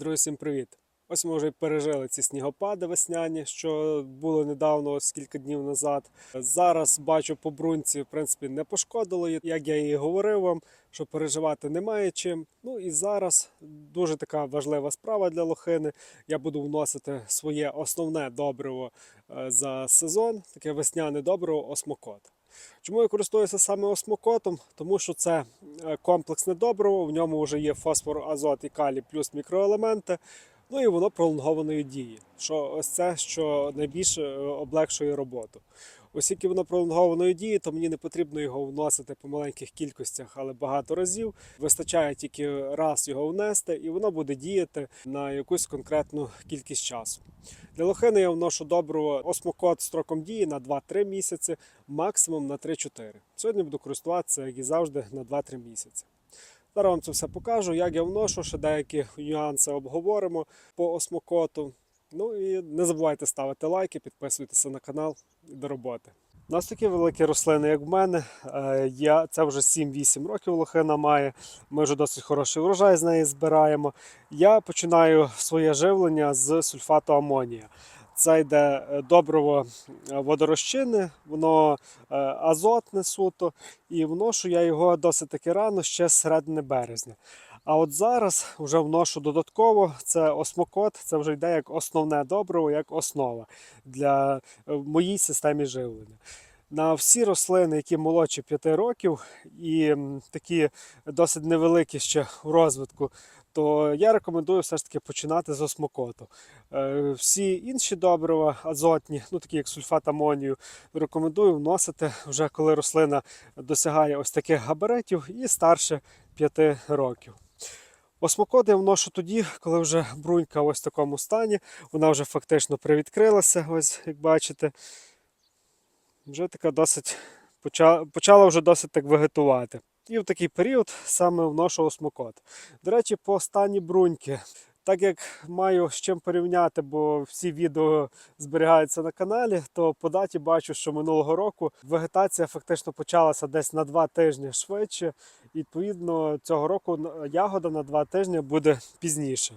Друзі, всім привіт! Ось ми вже пережили ці снігопади весняні, що було недавно, ось кілька днів назад. Зараз бачу по брунці, в принципі, не пошкодило, як я і говорив вам, що переживати немає чим. Ну і зараз дуже така важлива справа для лохини. Я буду вносити своє основне добриво е, за сезон, таке весняне добриво осмокот. Чому я користуюся саме осмокотом? Тому що це е, комплексне добриво, в ньому вже є фосфор, азот і калій плюс мікроелементи. Ну і воно пролонгованої дії. Що ось це, що найбільше облегшує роботу. Оскільки воно пролонгованої дії, то мені не потрібно його вносити по маленьких кількостях, але багато разів. Вистачає тільки раз його внести, і воно буде діяти на якусь конкретну кількість часу. Для лохини я вношу добриво осмокот строком дії на 2-3 місяці, максимум на 3-4. Сьогодні буду користуватися, як і завжди, на 2-3 місяці. Зараз вам це все покажу, як я вношу, ще деякі нюанси обговоримо по осмокоту. Ну і не забувайте ставити лайки, підписуйтеся на канал і до роботи. У нас такі великі рослини, як в мене. Е, Я, це вже 7-8 років лохина має. Ми вже досить хороший врожай з неї збираємо. Я починаю своє живлення з сульфату амонія. Це йде е, добриво е, водорозчинне, воно е, азотне суто, і вношу я його досить таки рано, ще з середини березня. А от зараз вже вношу додатково це осмокот, це вже йде як основне добриво, як основа для моїй системі живлення. На всі рослини, які молодші 5 років і такі досить невеликі ще в розвитку, то я рекомендую все ж таки починати з осмокоту. Е, Всі інші добрива азотні, ну такі як сульфат амонію, рекомендую вносити вже коли рослина досягає ось таких габаритів і старше 5 років. Осмокот я вношу тоді, коли вже брунька ось в такому стані, вона вже фактично привідкрилася, ось як бачите. Вже така досить почала, вже досить так вегетувати. І в такий період саме вношу осмокот. До речі, по стані бруньки. Так як маю з чим порівняти, бо всі відео зберігаються на каналі, то по даті бачу, що минулого року вегетація фактично почалася десь на два тижні швидше. Відповідно, цього року ягода на два тижні буде пізніше.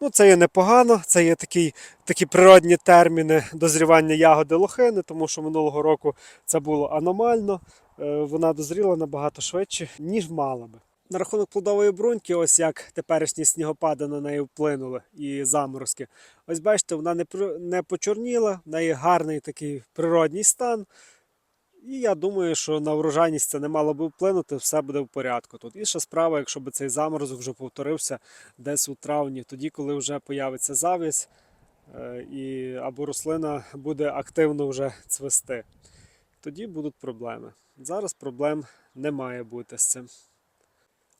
Ну, це є непогано, це є такі, такі природні терміни дозрівання ягоди лохини, тому що минулого року це було аномально. Е, Вона дозріла набагато швидше, ніж мала би. На рахунок плодової бруньки, ось як теперішні снігопади на неї вплинули і заморозки. Ось бачите, вона не, не почорніла, в неї гарний такий природній стан. І я думаю, що на врожайність це не мало би вплинути, все буде в порядку тут. І ще справа, якщо б цей заморозок вже повторився десь у травні, тоді, коли вже появиться завість, е, і або рослина буде активно вже цвести, тоді будуть проблеми. Зараз проблем не має бути з цим.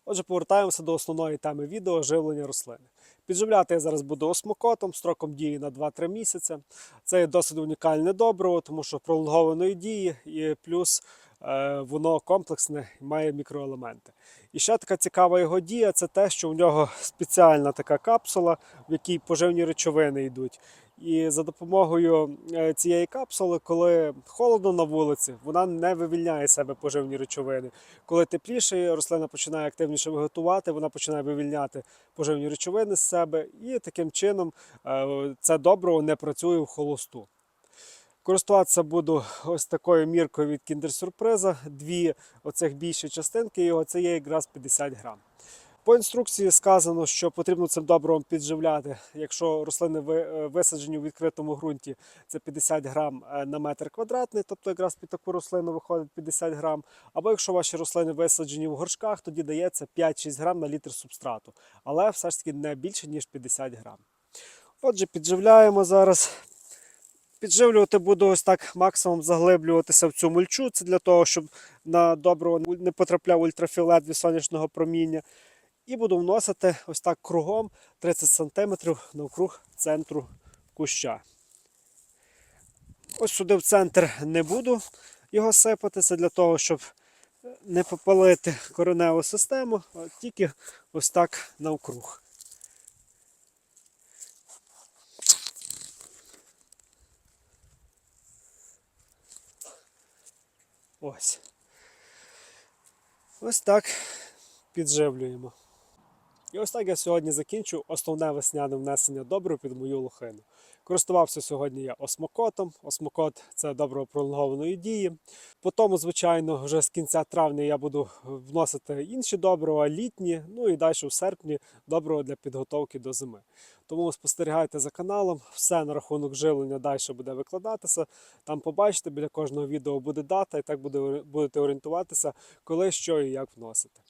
Отже, повертаємося до основної теми відео живлення рослини. Підживляти я зараз буду осмокотом строком дії на 2-3 місяці. Це є досить унікальне добриво, тому що пролонгованої дії і плюс е, воно комплексне і має мікроелементи. І ще така цікава його дія це те, що в нього спеціальна така капсула, в якій поживні речовини йдуть. І за допомогою е, цієї капсули, коли холодно на вулиці, вона не вивільняє себе поживні речовини. Коли тепліше, рослина починає активніше виготувати, вона починає вивільняти поживні речовини з себе, і таким чином е, це добриво не працює в холосту. Користуватися буду ось такою міркою від Kinder Surprise. Дві оцих більші частинки його це є якраз 50 грам. По інструкції сказано, що потрібно цим добривом підживляти, якщо рослини е, висаджені у відкритому ґрунті, це 50 грам е, на метр квадратний, тобто якраз під таку рослину виходить 50 грам. Або якщо ваші рослини висаджені в горшках, тоді дається 5-6 грам на літр субстрату, але все ж таки не більше, ніж 50 грам. Отже, підживляємо зараз. Підживлювати буду ось так максимум заглиблюватися в цю мульчу. Це для того, щоб на добриво не потрапляв ультрафіолет від сонячного проміння. І буду вносити ось так кругом 30 см навкруг центру куща. Ось сюди в центр не буду його сипати. Це для того, щоб не попалити кореневу систему, а тільки ось так навкруг. Ось. Ось так підживлюємо. І ось так я сьогодні закінчу основне весняне внесення добрив під мою лохину. Користувався сьогодні я осмокотом. Осмокот це добриво пролонгованої дії. Потім, звичайно, вже з кінця травня я буду вносити інші добрива, літні, ну і далі в серпні добриво для підготовки до зими. Тому спостерігайте за каналом, все на рахунок живлення далі буде викладатися. Там побачите, біля кожного відео буде дата, і так буде, будете орієнтуватися, коли, що і як вносити.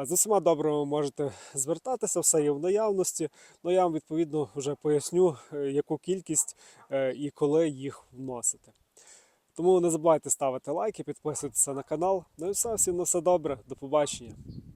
А з усіма добривами можете звертатися, все є в наявності. Ну я вам відповідно вже поясню, е, яку кількість е, і коли їх вносити. Тому не забувайте ставити лайки, підписуватися на канал. Ну і все, всім на все добре, до побачення.